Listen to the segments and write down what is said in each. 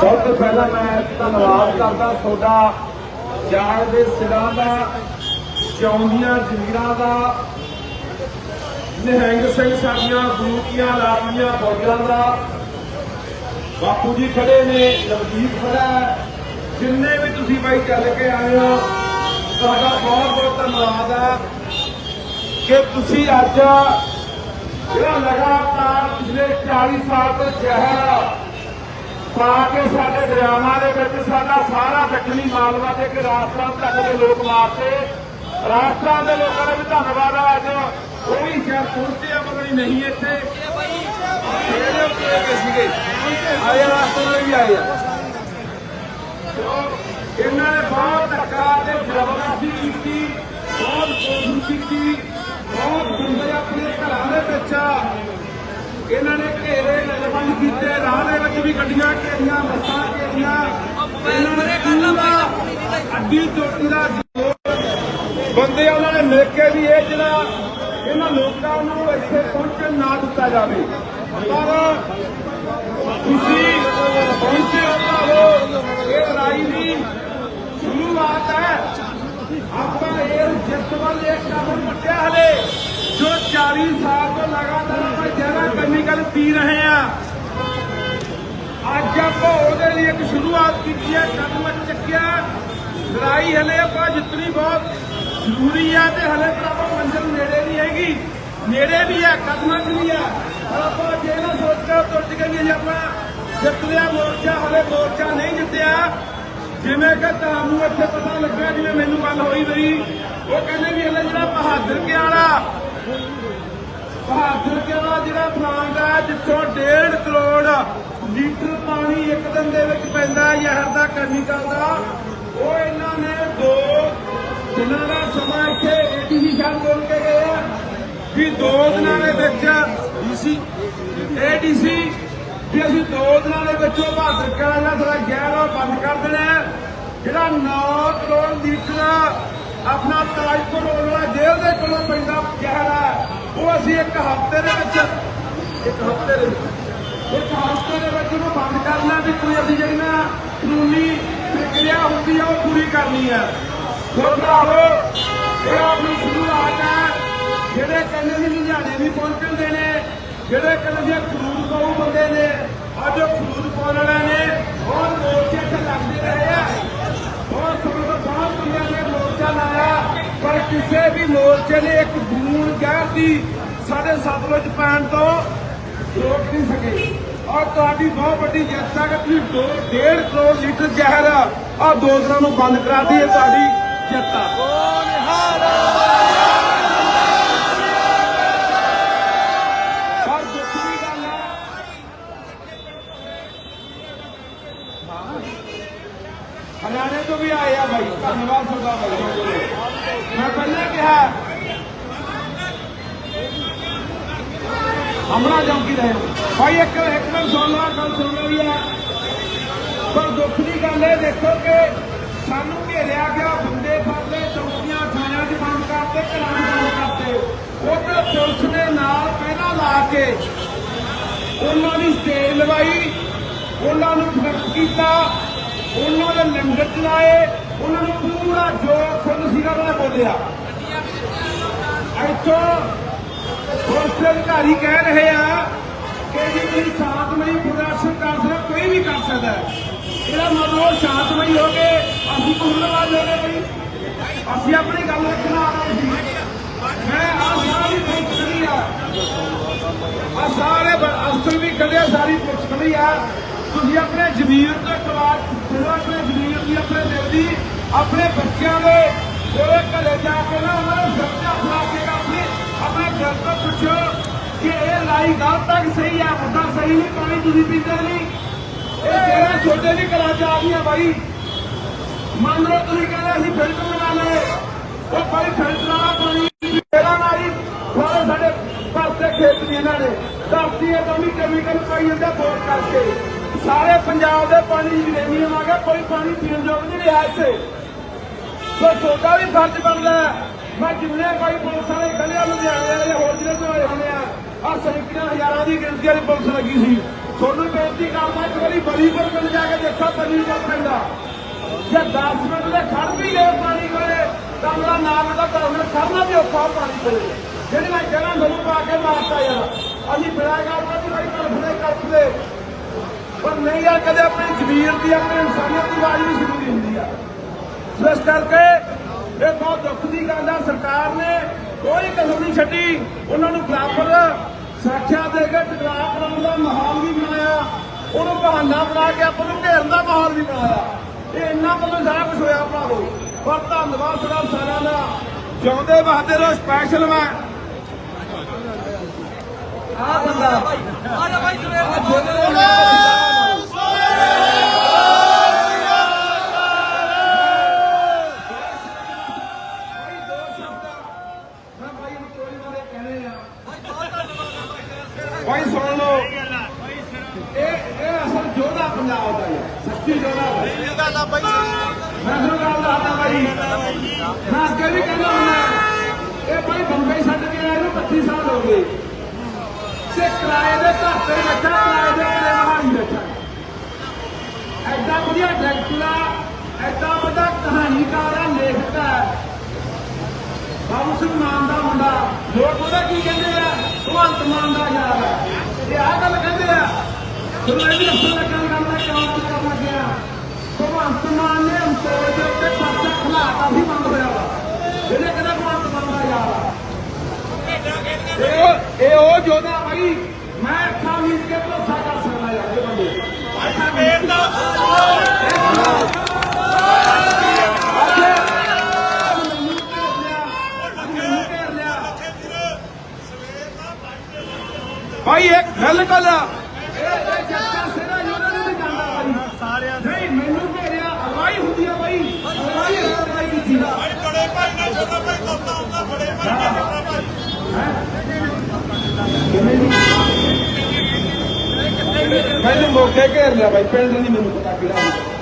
ਸਭ ਤੋਂ ਪਹਿਲਾਂ ਮੈਂ ਧੰਨਵਾਦ ਕਰਦਾ ਤੁਹਾਡਾ ਜਾਣ ਦੇ ਸਿਰਾਂ ਦਾ ਚੌਂਦੀਆਂ ਜ਼ਮੀਰਾਂ ਦਾ, ਨਿਹੰਗ ਸਿੰਘ ਸਾਡੀਆਂ ਗੁਰੂਆਂ ਲਾਡੀਆਂ ਫੌਜਾਂ ਦਾ। ਬਾਪੂ ਜੀ ਖੜੇ ਨੇ ਨਵਦੀਪ ਖੜਾ ਜਿੰਨੇ ਵੀ ਤੁਸੀਂ ਬਾਈ ਚੱਲ ਕੇ ਆਏ ਹੋ, ਤੁਹਾਡਾ ਬਹੁਤ ਬਹੁਤ ਧੰਨਵਾਦ ਹੈ ਕਿ ਤੁਸੀਂ ਅੱਜ ਜਿਹੜਾ ਲਗਾਤਾਰ ਪਿਛਲੇ 40 ਸਾਲ ਤੋਂ ਜ਼ਹਿਰ ਪਾ ਕੇ ਸਾਡੇ ਦਰਿਆਵਾਂ ਦੇ ਵਿੱਚ ਸਾਡਾ ਸਾਰਾ ਦੱਖਣੀ ਮਾਲਵਾ ਤੇ ਕਿ ਰਾਜਸਥਾਨ ਤੱਕ ਦੇ ਲੋਕ ਮਾਰਤੇ ਰਾਜਸਥਾਨ ਦੇ ਲੋਕਾਂ ਦਾ ਵੀ ਧੰਨਵਾਦ ਹੈ ਅੱਜ ਉਹ ਵੀ ਸ਼ਾਇਦ ਪਹੁੰਚੇ ਆ ਪਤਾ ਨਹੀਂ ਇੱਥੇ। ਜਿਹੜੇ ਉੱਤੇ ਗਏ ਸੀਗੇ ਆਏ ਆ, ਰਾਜਸਥਾਨ ਦੇ ਵੀ ਆਏ ਆ। ਇਹਨਾਂ ਨੇ ਬਹੁਤ ਧੱਕਾ ਤੇ ਜ਼ਬਰਦਸਤੀ ਕੀਤੀ ਬਹੁਤ ਕੋਸ਼ਿਸ਼ ਕੀਤੀ ਬਹੁਤ ਬੰਦੇ ਆਪਣੇ ਘਰਾਂ ਦੇ ਵਿੱਚ। ਇਹਨਾਂ ਨੇ ਘੇਰੇ ਨਜ਼ਰਬੰਦ ਕੀਤੇ, ਰਾਹ ਦੇ ਵਿੱਚ ਵੀ ਗੱਡੀਆਂ ਘੇਰੀਆਂ, ਬੱਸਾਂ ਘੇਰੀਆਂ। ਇਹਨਾਂ ਨੇ ਪੂਰਾ ਅੱਡੀ ਚੋਟੀ ਦਾ ਬੰਦੇ ਉਹਨਾਂ ਨੇ ਮਿਲ ਕੇ ਵੀ ਇਹ ਜਿਹੜਾ ਇਹਨਾਂ ਲੋਕਾਂ ਨੂੰ ਇੱਥੇ ਪਹੁੰਚਣ ਨਾ ਦਿੱਤਾ ਜਾਵੇ। ਪਰ ਤੁਸੀਂ ਪਹੁੰਚੇ ਹੋ ਭਾਵੋ, ਇਹ ਲੜਾਈ ਦੀ ਸ਼ੁਰੂਆਤ ਹੈ। ਆਪਾਂ ਇਹ ਜਿੱਤ ਵੱਲ ਇੱਕ ਕਦਮ ਪੱਟਿਆ ਹਲੇ। ਜੋ 40 ਸਾਲ ਤੋਂ ਲਗਾਤਾਰ ਆਪਾਂ ਜਰਾ ਕੈਮੀਕਲ ਪੀ ਰਹੇ ਆ ਅੱਜ ਆਪਾਂ ਉਹਦੇ ਲਈ ਇੱਕ ਸ਼ੁਰੂਆਤ ਕੀਤੀ ਹੈ, ਕਦਮ ਚੱਕਿਆ। ਲੜਾਈ ਹਲੇ ਆਪਾਂ ਜਿੱਤਣੀ ਬਹੁਤ ਜ਼ਰੂਰੀ ਹੈ ਤੇ ਹਲੇ ਤਾਂ ਆਪਾਂ ਮੰਜ਼ਿਲ ਨੇੜੇ ਨਹੀਂ ਹੈਗੀ। ਨੇੜੇ ਵੀ ਹੈ ਕਦਮਾਂ 'ਚ ਵੀ ਹੈ ਆਪਾਂ ਜੇ ਨਾ ਸੋਚ ਕੇ ਤੁਰ ਕੇ ਵੀ ਜੇ ਆਪਾਂ ਜਿੱਤ ਲਿਆ ਮੋਰਚਾ, ਹਲੇ ਮੋਰਚਾ ਨਹੀਂ ਜਿੱਤਿਆ। ਜਿਵੇਂ ਕਿ ਤੁਹਾਨੂੰ ਇੱਥੇ ਪਤਾ ਲੱਗਾ, ਜਿਵੇਂ ਮੈਨੂੰ ਗੱਲ ਹੋਈ ਬਈ ਉਹ ਕਹਿੰਦੇ ਵੀ ਹਲੇ ਜਿਹੜਾ ਪਹਾੜ ਬਹਾਦਰ ਕੇ ਜਿਹੜਾ ਪਲਾਂਟ ਆ ਜਿੱਥੋਂ 1.5 ਕਰੋੜ ਲੀਟਰ ਪਾਣੀ ਇੱਕ ਦਿਨ ਦੇ ਵਿੱਚ ਪੈਂਦਾ ਹੈ, ਜ਼ਹਿਰ ਦਾ ਕੈਮੀਕਲ ਦਾ ਉਹ ਇਹਨਾਂ ਨੇ ਦੋ ਦਿਨਾਂ ਦਾ ਸਮਾਂ ਇੱਥੇ ਏਡੀਸੀ ਸਾਹਿਬ ਬੋਲ ਕੇ ਗਏ ਆ ਵੀ ਦੋ ਦਿਨਾਂ ਦੇ ਵਿੱਚ ਡੀਸੀ ਏਡੀਸੀ ਵੀ ਅਸੀਂ ਦੋ ਦਿਨਾਂ ਦੇ ਵਿੱਚ ਬਹਾਦਰ ਕੇ ਵਾਲਾ ਜਿਹੜਾ ਜ਼ਹਿਰ ਬੰਦ ਕਰ ਦੇਣਾ ਜਿਹੜਾ 9 ਕਰੋੜ ਲੀਟਰ ਆਪਣਾ ਤਾਜਪੁਰ ਵਾਲਾ ਜੇਲ੍ਹ ਦੇ ਕੋਲੋਂ ਪੈਂਦਾ ਜ਼ਹਿਰ ਹੈ। ਉਹ ਅਸੀਂ ਇੱਕ ਹਫ਼ਤੇ ਦੇ ਵਿੱਚ, ਇੱਕ ਹਫ਼ਤੇ ਦੇ ਵਿੱਚ, ਇੱਕ ਹਫ਼ਤੇ ਦੇ ਵਿੱਚ ਉਹਨੂੰ ਬੰਦ ਕਰਨਾ ਵੀ ਕੋਈ ਅਸੀਂ ਜਿਹੜੀ ਨਾ ਕਾਨੂੰਨੀ ਪ੍ਰਕਿਰਿਆ ਹੁੰਦੀ ਆ ਉਹ ਪੂਰੀ ਕਰਨੀ ਹੈ ਹੋਰ ਭਰਾਵੋ, ਇਹ ਆਪਣੀ ਸ਼ੁਰੂਆਤ ਹੈ, ਜਿਹੜੇ ਕਹਿੰਦੇ ਨੇ ਲੁਧਿਆਣੇ ਵੀ ਪਹੁੰਚਣ ਦੇ ਨੇ, ਜਿਹੜੇ ਕਹਿੰਦੇ ਨੇ ਖਰੂਦ ਪਾਉ ਬੰਦੇ ਨੇ, ਅੱਜ ਉਹ ਖਰੂਦ ਪਾਉਣ ਵਾਲੇ ਨੇ ਹੋਰ ਮੋਰਚੇ ਤੇ ਲੱਗਦੇ ਰਹੇ ਆ। ਬਹੁਤ ਸਮੇਂ ਤੋਂ ਬਾਅਦ ਬੰਦਿਆਂ ਨੇ ਮੋਰਚਾ ਲਾਇਆ। ਪਰ ਕਿਸੇ ਵੀ ਮੋਰਚੇ ਨੇ ਇੱਕ ਬੂੰਦ ਗੈਰ ਦੀ ਸਾਡੇ ਸਤਲੁਜ ਪੈਣ ਤੋਂ ਰੋਕ ਨਹੀਂ ਸਕੇ। ਔਰ ਤੁਹਾਡੀ ਬਹੁਤ ਵੱਡੀ ਜਿੱਤ ਹੈ ਕਿ ਤੁਸੀਂ 1.5 ਕਰੋੜ ਲੀਟਰ ਜ਼ਹਿਰ ਆ। ਦੋ ਨੂੰ ਬੰਦ ਕਰਾਤੀ ਇਹ ਤੁਹਾਡੀ ਜਿੱਤ ਆ ਹਰਿਆਣੇ ਤੋਂ ਵੀ ਆਏ ਆ ਭਾਈ ਧੰਨਵਾਦ ਸਰਦਾਰ ਭਾਈ ਮੈਂ ਪਹਿਲਾਂ ਕਿਹਾ ਹਮਰਾ ਚੌਂਕੀ ਰਹੇ ਭਾਈ, ਇੱਕ ਇੱਕ ਮਿੰਟ ਸੁਣ ਲਾ ਗੱਲ ਸੁਣ ਲਈ ਆ। ਪਰ ਦੁੱਖ ਦੀ ਗੱਲ ਇਹ, ਦੇਖੋ ਕਿ ਸਾਨੂੰ ਘੇਰਿਆ ਗਿਆ ਬੰਦੇ ਫੜਦੇ, ਚੌਕੀਆਂ, ਥਾਣਿਆਂ 'ਚ ਬੰਦ ਕਰਤੇ ਘਰਾਂ 'ਚ ਬੰਦ ਕਰਤੇ ਉੱਧਰ ਪੁਲਿਸ ਨੇ ਨਾਲ ਪਹਿਲਾਂ ਲਾ ਕੇ ਉਹਨਾਂ ਦੀ ਸਟੇਜ ਲਵਾਈ, ਉਹਨਾਂ ਨੂੰ ਫ਼ਰਕ ਕੀਤਾ। ਉਹਨਾਂ ਦੇ ਲੰਗਰ ਚਲਾਏ, ਉਹਨਾਂ ਨੂੰ ਪੂਰਾ ਜੋ ਖੁਦ ਸੀਗਾ ਉਹਨਾਂ ਨੇ ਬੋਲਿਆ। ਇੱਥੋਂ ਪੁਲਿਸ ਅਧਿਕਾਰੀ ਕਹਿ ਰਹੇ ਆ ਕਿ ਜੇ ਤੁਸੀਂ ਸ਼ਾਂਤਮਈ ਪ੍ਰਦਰਸ਼ਨ ਕਰ ਸਕਦੇ, ਕੋਈ ਵੀ ਕਰ ਸਕਦਾ ਹੈ। ਇਹਦਾ ਮਤਲਬ ਸ਼ਾਂਤਮਈ ਹੋ ਕੇ ਅਸੀਂ ਕੁੰਨਵਾਦ ਹੋ ਗਏ। ਬਈ ਅਸੀਂ ਆਪਣੀ ਗੱਲ ਰੱਖਣਾ ਆ ਰਹੇ ਸੀ। ਮੈਂ ਆ ਸਾਰੀ ਪੁਲਿਸ ਖੜੀ ਆ। ਆ ਸਾਰੇ ਬ- ਵੀ ਖੜੇ ਸਾਰੀ ਪੁਲਿਸ ਖੜੀ ਆ। ਤੁਸੀਂ ਆਪਣੇ ਜ਼ਮੀਰ ਤੋਂ ਇੱਕ ਵਾਰ ਆਪਣੇ ਜ਼ਮੀਰ ਦੀ ਆਪਣੇ ਦਿਲ ਦੀ, ਆਪਣੇ ਬੱਚਿਆਂ ਦੇ ਉਹਦੇ ਘਰੇ ਜਾ ਕੇ ਨਾ ਉਹਨਾਂ ਨੂੰ ਸੱਚਾ ਬਣਾ ਕੇ ਆਪਣੇ ਆਪਣੇ ਦਿਲ ਤੋਂ ਪੁੱਛੋ ਕਿ ਇਹ ਲਾਈ ਗਲਤ ਆ ਸਹੀ ਆ, ਮੁੱਦਾ ਸਹੀ ਨਹੀਂ, ਪਾਣੀ ਤੁਸੀਂ ਪੀਂਦੇ ਨਹੀਂ। ਇਹ ਜਿਹੜਾ ਛੋਟੇ ਦੀ ਕਲਾ ਚ ਆ ਗਈਆਂ ਬਾਈ? ਮੰਨ ਲਓ ਤੁਸੀਂ ਕਹਿੰਦੇ ਅਸੀਂ ਫਿਲਟਰ ਬਣਾ ਲਏ, ਉਹ ਭਾਈ ਫਿਲਟਰ ਵਾਲਾ ਪਾਣੀ ਜਿਹੜਾ ਮਾਰੀ ਸਾਰੇ ਸਾਡੇ ਪਾਸੇ ਖੇਤ ਦੀ ਇਹਨਾਂ ਨੇ ਧਰਤੀ ਇਹ ਤਾਂ ਵੀ ਕੈਮੀਕਲ ਪਾਈ ਜਾਂਦਾ ਬੋਰ ਕਰਕੇ। ਸਾਰੇ ਪੰਜਾਬ ਦੇ ਪਾਣੀ ਯੂਰੇਨੀਅਮ ਆ ਗਿਆ ਕੋਈ ਪਾਣੀ ਪੀਣ ਯੋਗ ਨਹੀਂ ਰਿਹਾ ਇੱਥੇ। ਸੋ ਤੁਹਾਡਾ ਵੀ ਫਰਜ਼ ਬਣਦਾ ਮੈਂ ਜਿੰਨੇ ਕੋਈ ਪੁਲਿਸ ਵਾਲੇ ਗਲਿਆਂ ਲੁਧਿਆਣੇ ਵਾਲੇ ਹੋਰ ਜਿਹੜੇ ਤੋਂ ਆਏ ਹੁੰਦੇ ਆ ਆ ਸੈਂਕੜਿਆਂ ਹਜ਼ਾਰਾਂ ਦੀ ਗਿਣਤੀ ਵਾਲੀ ਪੁਲਿਸ ਲੱਗੀ ਸੀ। ਤੁਹਾਨੂੰ ਬੇਨਤੀ ਕਰਦਾ, ਇੱਕ ਵਾਰੀ ਬਲੀਪੁਰ ਮਿਲ ਜਾ ਕੇ ਦੇਖੋ ਬਲੀਪੁਰ ਪੈਂਦਾ ਜੇ 10 ਮਿੰਟ ਦੇ ਖੜ ਵੀ ਗਏ ਪਾਣੀ ਕੋਲੇ, ਤਾਂ ਮੇਰਾ ਨਾਮ ਦਾ ਘਰੋਂ ਖੜਨਾ ਵੀ ਔਖਾ ਪਾਣੀ ਕੋਲੇ। ਜਿਹੜੀ ਮੈਂ ਕਹਿਣਾ, ਮੈਨੂੰ ਪਾ ਕੇ ਮਾਰਤਾ ਯਾਰ। ਅਸੀਂ ਬਿੜਾ ਕਰਦਾ ਵੀ ਭਾਈ ਕਲਪਦੇ ਕਲਪਦੇ ਪਰ ਨਹੀਂ ਯਾਰ ਕਦੇ ਆਪਣੀ ਜ਼ਮੀਰ ਦੀ ਆਪਣੀ ਇਨਸਾਨੀਅਤ ਦੀ ਆਵਾਜ਼ ਵੀ ਜ਼ਰੂਰੀ ਹੁੰਦੀ ਆ। ਸੋ ਇਸ ਕਰਕੇ ਇਹ ਬਹੁਤ ਦੁੱਖ ਦੀ ਗੱਲ ਆ। ਸਰਕਾਰ ਨੇ ਕੋਈ ਕਸਰ ਨਹੀਂ ਛੱਡੀ। ਉਹਨਾਂ ਨੂੰ ਬਰਾਬਰ ਸਾਖਿਆ ਦੇ ਕੇ ਟਕਰਾਅ ਕਰਾਉਣ ਦਾ ਮਾਹੌਲ ਵੀ ਬਣਾਇਆ। ਉਹਨੂੰ ਬਹਾਨਾ ਬਣਾ ਕੇ ਆਪਾਂ ਨੂੰ ਘੇਰਨ ਦਾ ਮਾਹੌਲ ਵੀ ਬਣਾਇਆ। ਇਹ ਇੰਨਾ ਵੱਲੋਂ ਸਾਰਾ ਕੁਝ ਹੋਇਆ ਭਾਵੋ ਪਰ ਧੰਨਵਾਦ ਸਦਾ ਸਾਰਿਆਂ ਦਾ। ਜਿਉਂਦੇ ਬਹਾਦਰ ਰਹੋ ਸਪੈਸ਼ਲ ਮੈਂ। ਆ ਬੰਦਾ। ਆ ਜਾ ਭਾਈ ਦੇ ਬੋਲੇ ਹੋਏ ਭਾਈ ਦੋ ਸ਼ਬਦ ਮੈਂ ਭਾਈ ਨੂੰ ਕੋਈ ਬਾਰੇ ਕਹਿਣੇ ਆ ਭਾਈ ਸੁਣ ਲਓ ਇਹ ਇਹ ਅਸਲ ਜੋਧਾ ਪੰਜਾਬ ਦਾ ਹੈ ਸੱਚੀ ਜੋਧਾ ਹੈ ਇਹ ਗੱਲ ਆ ਭਾਈ ਮੈਂ ਤੁਹਾਨੂੰ ਗੱਲ ਦੱਸਦਾ ਭਾਈ ਮੈਂ ਅੱਗੇ ਵੀ ਕਹਿੰਦਾ ਹੁੰਦਾ ਇਹ ਭਾਈ ਬੰਬਈ ਛੱਡ ਕੇ ਆਏ ਨੂੰ 25 ਸਾਲ ਹੋ ਗਏ ਤੇ ਕਿਰਾਏ ਦੇ ਘਰ ਤੇ ਬੈਠਾ ਕਿਰਾਏ ਦੇ ਘਰੇ ਮਹਾਲੀ ਬੈਠਾ ਐਡਾ ਵਧੀਆ ਡਾਇਰੈਕਟਰ ਆ ਐਡਾ ਵੱਡਾ ਕਹਾਣੀਕਾਰ ਆ ਲੇਖਕ ਆ ਬਾਬੂ ਸਿੰਘ ਮਾਨ ਦਾ ਮੁੰਡਾ ਲੋਕ ਉਹਦਾ ਕੀ ਕਹਿੰਦੇ ਆ? ਭਗਵੰਤ ਮਾਨ ਦਾ ਯਾਰ ਆ। ਇਹ ਆ ਗੱਲ ਕਹਿੰਦੇ ਆ। ਤੁਹਾਨੂੰ ਇਹ ਦੱਸਣ ਲੱਗਾ ਭਾਈ ਇੱਕ ਸਾਰਿਆਂ ਨਹੀਂ ਮੈਨੂੰ ਘੇਰਿਆ ਅਗਵਾਈ ਹੁੰਦੀ ਆ ਭਾਈ ਅਗਵਾਈ ਅਗਵਾਈ ਕੀਤੀ ਆ ਭਾਈ ਬੜੇ ਭਾਈ ਨਾਲ ਛੋਟਾ ਭਾਈ ਕੋਤਾ ਹੁੰਦਾ ਬੜੇ ਭਾਈ ਨਾਲ ਛੋਟਾ ਭਾਈ। ਮੈਨੂੰ ਮੌਕੇ ਘੇਰ ਲਿਆ ਭਾਈ ਪਿੰਡ ਨਹੀਂ ਮੈਨੂੰ ਪਤਾ ਕਿਹੜਾ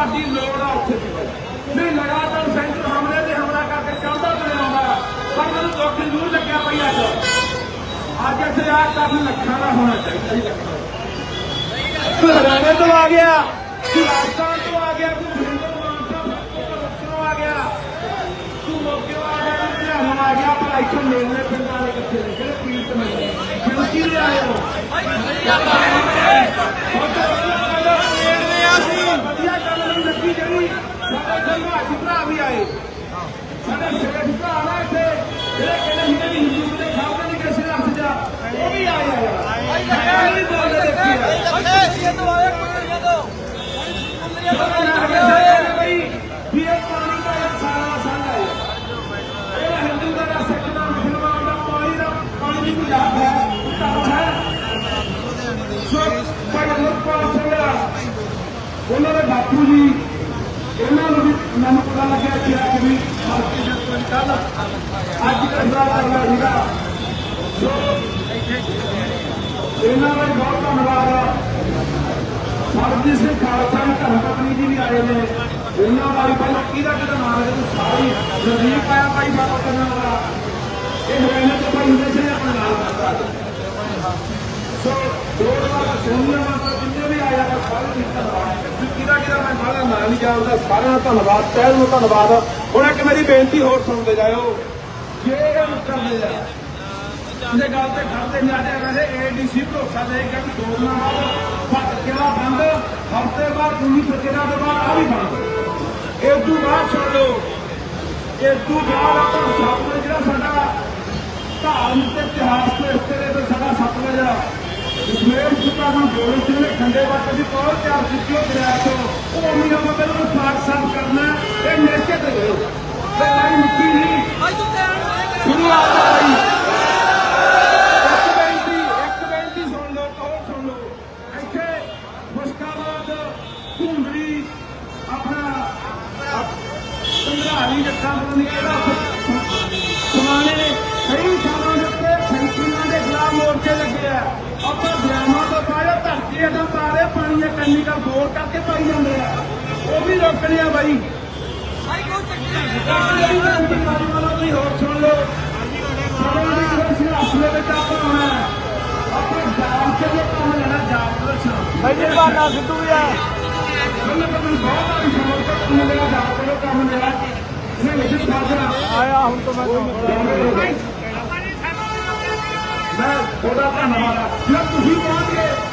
ਨੌਜਵਾਨੋ ਲੋੜ ਆ ਉੱਥੇ। ਨਹੀਂ, ਲਗਾਤਾਰ ਸੈਂਟਰ ਹਮਲੇ ਤੇ ਹਮਲਾ ਕਰਕੇ ਚੜਦਾ ਤੁਰਿਆ ਆਉਂਦਾ ਪਰ ਮੈਨੂੰ ਦੁੱਖ ਜ਼ਰੂਰ ਲੱਗਿਆ ਭਾਈ ਅੱਜ। ਅੱਜ ਇੱਥੇ ਆ ਕਾਫੀ ਲੱਖਾਂ ਦਾ ਹੋਣਾ ਚਾਹੀਦਾ ਸੀ ਲੱਖਾਂ ਹਰਿਆਣੇ ਤੋਂ ਆ ਗਿਆ। ਰਾਜਸਥਾਨ ਤੋਂ ਆ ਗਿਆ। ਤੂੰ ਭਿੰਦਰ ਮਾਨਸਾ ਤੋਂ ਆ ਗਿਆ। ਤੂੰ ਮੋਕਿਓ ਆ ਗਿਆ। ਤੂੰ ਆ ਗਿਆ। ਪਰ ਇੱਥੇ ਮੇਲੇ ਪਿੰਡਾਂ ਦੇ ਕਿੱਥੇ ਨੇ ਜਿਹੜੇ ਪੀਰ ਤੇ ਮਿਲਦੇ ਕਿਉਂਕਿ ਦੇ ਆਏ ਹੋ ਉਹਨਾਂ ਦੇ ਬਾਪੂ ਜੀ ਇਹਨਾਂ ਨੂੰ ਵੀ ਮੈਨੂੰ ਪਤਾ ਲੱਗਿਆ ਕਿ ਅੱਜ ਵੀ ਮਾਰਕੀਟ ਦੇ ਤੋਂ ਕੱਲ ਅੱਜ ਕੰਦਾ ਕਰਨਾ ਸੀਗਾ। ਇਹਨਾਂ ਦਾ ਬਹੁਤ ਧੰਨਵਾਦ ਆ। ਸਰਬਜੀਤ ਸਿੰਘ ਖਾਲਸਾ ਦੀ ਧਰਮ ਪਤਨੀ ਜੀ ਵੀ ਆਏ ਨੇ। ਇਹਨਾਂ ਦਾ ਵੀ ਪਹਿਲਾਂ ਕਿਹਦਾ ਕਿਹਦਾ ਨਾਮ ਹੈ ਸਾਰੀ ਨਜ਼ਦੀਕ ਆਇਆ ਭਾਈ ਬਾਬਾ ਕਰਨਾ ਵਾਲਾ। ਇਹ ਹਰਿਆਣਾ ਭਾਈ ਹੁੰਦੇ ਸੀ ਆਪਣੇ ਨਾਲ ਕਰਦਾ ਸੋ ਦੋ ਵਾਰ ਸੋਨੀਆ ਮਾਤਾ ਜੀ ਕਿਹਦਾ ਕਿਹਦਾ ਮੈਂ ਸਾਰਾ ਨਾਂ ਨਹੀਂ ਜਾਣਦਾ ਸਾਰਿਆਂ ਦਾ ਧੰਨਵਾਦ ਤਹਿ ਨੂੰ ਧੰਨਵਾਦ ਹੁਣ ਇੱਕ ਮੇਰੀ ਬੇਨਤੀ ਹੋਰ ਸੁਣਦੇ ਜਾਇਓ ਜੇ ਇਹ ਕਰਦੇ ਆ ਇਹਦੇ ਗੱਲ ਤੇ ਖੜਦੇ ਨਿਆਣੇ ਕਹਿੰਦੇ ਏਡੀਸੀ ਭਰੋਸਾ ਦੇ ਕੇ ਵੀ ਦੋ ਦਿਨਾਂ ਬਾਅਦ ਭੱਟ ਕਿਲਾ ਬੰਦ ਹਫ਼ਤੇ ਬਾਅਦ ਪੂਰੀ ਪ੍ਰਕਿਰਿਆ ਦੇ ਬਾਅਦ ਆ ਵੀ ਬੰਦ ਇਹ ਤੋਂ ਬਾਅਦ ਸੁਣ ਲਓ ਇਹ ਤੋਂ ਬਾਅਦ ਆਪਾਂ ਸਤਲੁਜ ਜਿਹੜਾ ਸਾਡਾ ਧਾਰਮਿਕ ਤੇ ਇਤਿਹਾਸ ਦੇ ਉੱਤੇ ਦੇ ਸਾਡਾ ਸਤਲੁਜ ਆ ਜਸਮੇਰ ਸੁਤਾ ਨੂੰ ਗੋਲ ਸਿੰਘ ਨੇ ਖੰਡੇ ਵੱਟ ਦੀ ਕੋਲ ਤਿਆਰ ਕੀਤੀ ਉਹ ਦਰਿਆ ਤੋਂ। ਉਹ ਅਮੀਰ ਮਦਦ ਨੂੰ ਪਾਕ ਸਾਫ਼ ਕਰਨਾ ਇਹ ਨੇਕੇ ਤੇ ਗਏ। ਤੇ ਲਾਈ ਮਿੱਟੀ ਨਹੀਂ ਕਹੋ ਸੁਣ ਲਓ। ਇੱਥੇ ਮੁਸ਼ਕਾਬਾਦ ਘੁੰਗਰੀ ਆਪਣਾ ਸੰਧਾਰੀ ਜੱਟਾਂ ਬੰਦੀਆਂ ਦਾ ਦੇ ਦਾ ਬੋਰ ਕਰਕੇ ਪਾਈ ਜਾਂਦੇ ਆ। ਉਹ ਵੀ ਰੋਕਣੇ ਆ ਬਾਈ। ਜਿਹੜੀ ਬੇਨਤੀ ਮਾਰੀ ਵਾਲਾ ਤੁਸੀਂ ਹੋਰ ਸੁਣ ਲਓ। ਕੋਈ ਦੇ ਵਿੱਚ ਆਪਾਂ ਆਉਣਾ ਹੈ। ਆਪਾਂ ਜਾਮ ਕੇ ਜੋ ਕੰਮ ਲੈਣਾ ਜਾਮ ਪ੍ਰਦਰਸ਼ਨ ਭਾਈ ਜੀ ਬਾਨਾ ਸਿੱਧੂ ਵੀ ਆ। ਮੈਨੂੰ ਤਾਂ ਬਹੁਤ ਆਈ ਸਮਝ ਤੱਕ ਕੰਮ ਲਿਆ ਜਾਮ ਜੋ ਕੰਮ ਲਿਆ ਇਹਨੇ ਵਿੱਚ ਸਾਜਣਾ ਆਇਆ ਹੁਣ ਤੋਂ ਮੈਂ ਮੈਂ ਤੁਹਾਡਾ ਧੰਨਵਾਦ ਜੇ ਤੁਸੀਂ ਪਹੁੰਚ ਗਏ ਮੇਰੇ ਵੀਰਾ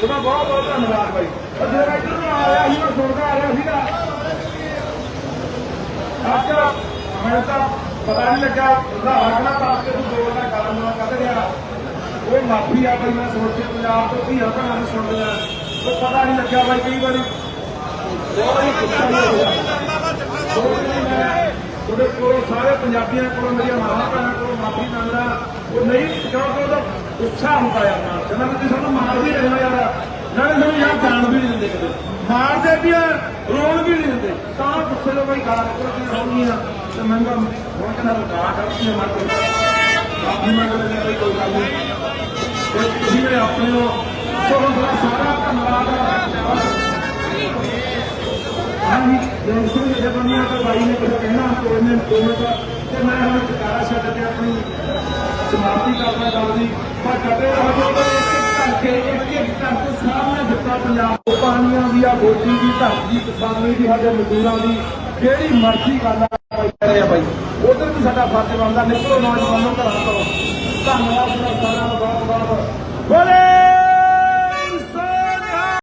ਤੁਹਾਡਾ ਬਹੁਤ ਬਹੁਤ ਧੰਨਵਾਦ ਬਾਈ ਉਹ ਜਿਹੜਾ ਇੱਧਰ ਨੂੰ ਆ ਰਿਹਾ ਸੀ ਮੈਂ ਸੁਣਦਾ ਆ ਰਿਹਾ ਸੀਗਾ। ਅੱਛਾ ਮੈਂ ਤਾਂ ਪਤਾ ਨਹੀਂ ਲੱਗਾ, ਉਹਦਾ ਹੱਕਣਾ ਪਾਸ ਕੇ ਤੂੰ ਦੋ ਦਾ ਗੱਲ ਨਾ ਕੱਢ ਗਿਆ ਉਹ ਮਾਫੀ ਆ ਬਈ ਮੈਂ ਸੋਚ ਪੰਜਾਬ ਤੋਂ ਧੀਆਂ ਭੈਣਾਂ ਨੂੰ ਸੁਣ ਲਿਆ ਉਹ ਪਤਾ ਨਹੀਂ ਲੱਗਿਆ ਬਾਈ ਕਈ ਵਾਰੀ। ਬਹੁਤ ਹੀ ਗੁੱਸਾ ਵੀ ਹੋ ਕੋਲ ਸਾਰੇ ਪੰਜਾਬੀਆਂ ਕੋਲ, ਮੇਰੀਆਂ ਮਾਵਾਂ ਭੈਣਾਂ ਕੋਲ ਮਾਫੀ ਮੰਗਦਾ। ਉਹ ਨਹੀਂ ਕਿਉਂਕਿ ਉਹਦਾ ਗੁੱਸਾ ਹੁੰਦਾ ਯਾਰ ਨਾਲ। ਕਹਿੰਦਾ ਵੀ ਸਾਨੂੰ ਮਾਰ ਵੀ ਰਹੇ ਹੋ ਯਾਰ। ਨਾਲੇ ਸਾਨੂੰ ਯਾਰ ਜਾਣ ਵੀ ਨਹੀਂ ਦਿੰਦੇ ਕਿਤੇ। ਮਾਰਦੇ ਵੀ ਆ, ਰੋਣ ਵੀ ਨਹੀਂ ਦਿੰਦੇ। ਤਾਂ ਗੁੱਸੇ ਤੋਂ ਬਈ ਗਾਲ ਕੱਢਦੀ ਹੋਣੀ ਆ। ਤੇ ਮੈਂ ਕਿਹਾ, ਹੁਣ ਕਹਿੰਦਾ ਗਾਲ ਕੱਢਦੀ ਮਾਰ ਕੇ। ਮਾਫੀ ਮੰਗ ਲੈਂਦੇ ਕੋਈ ਗੱਲ ਨਹੀਂ। ਤੇ ਤੁਸੀਂ ਜਿਹੜੇ ਆਪਣੇ ਹੋ। ਸੋ ਤੁਹਾਡਾ ਸਾਰਾ ਧੰਨਵਾਦ ਹਾਂਜੀ ਜੈਸੇ ਜੇ। ਬੰਦੀਆਂ ਤੋਂ ਬਾਈ ਨੇ ਕੁਝ ਕਹਿਣਾ ਕੋਈ ਨੇ ਕੋਈ ਤਾਂ ਤੇ ਮੈਂ ਹੁਣ ਟਿਕਾਰਾ ਛੱਡ ਕੇ ਆਪਣੀ ਸਮਾਪਤੀ ਕਰਨਾ ਗੱਲ ਪਰ ਕਦੇ ਰਹੋ ਕਰਕੇ ਇੱਕ ਇੱਕ ਕਰਕੇ ਸਾਹਮਣੇ ਦਿੱਤਾ ਪੰਜਾਬ ਪਾਣੀਆਂ ਦੀ ਆ ਬੋਟੀ ਦੀ, ਧਰਤੀ ਕਿਸਾਨੀ ਦੀ, ਸਾਡੇ ਮਜ਼ਦੂਰਾਂ ਦੀ, ਜਿਹੜੀ ਮਰਜ਼ੀ ਗੱਲ ਆ ਬਾਈ ਕਹਿ ਰਹੇ ਆ ਬਾਈ, ਉਧਰ ਵੀ ਸਾਡਾ ਫਰਜ਼ ਬਣਦਾ, ਨਿਕਲੋ ਨੌਜਵਾਨੋ ਘਰਾਂ ਤੋਂ ਧੰਨਵਾਦ ਸਾਰਿਆਂ ਦਾ ਬਹੁਤ ਬਹੁਤ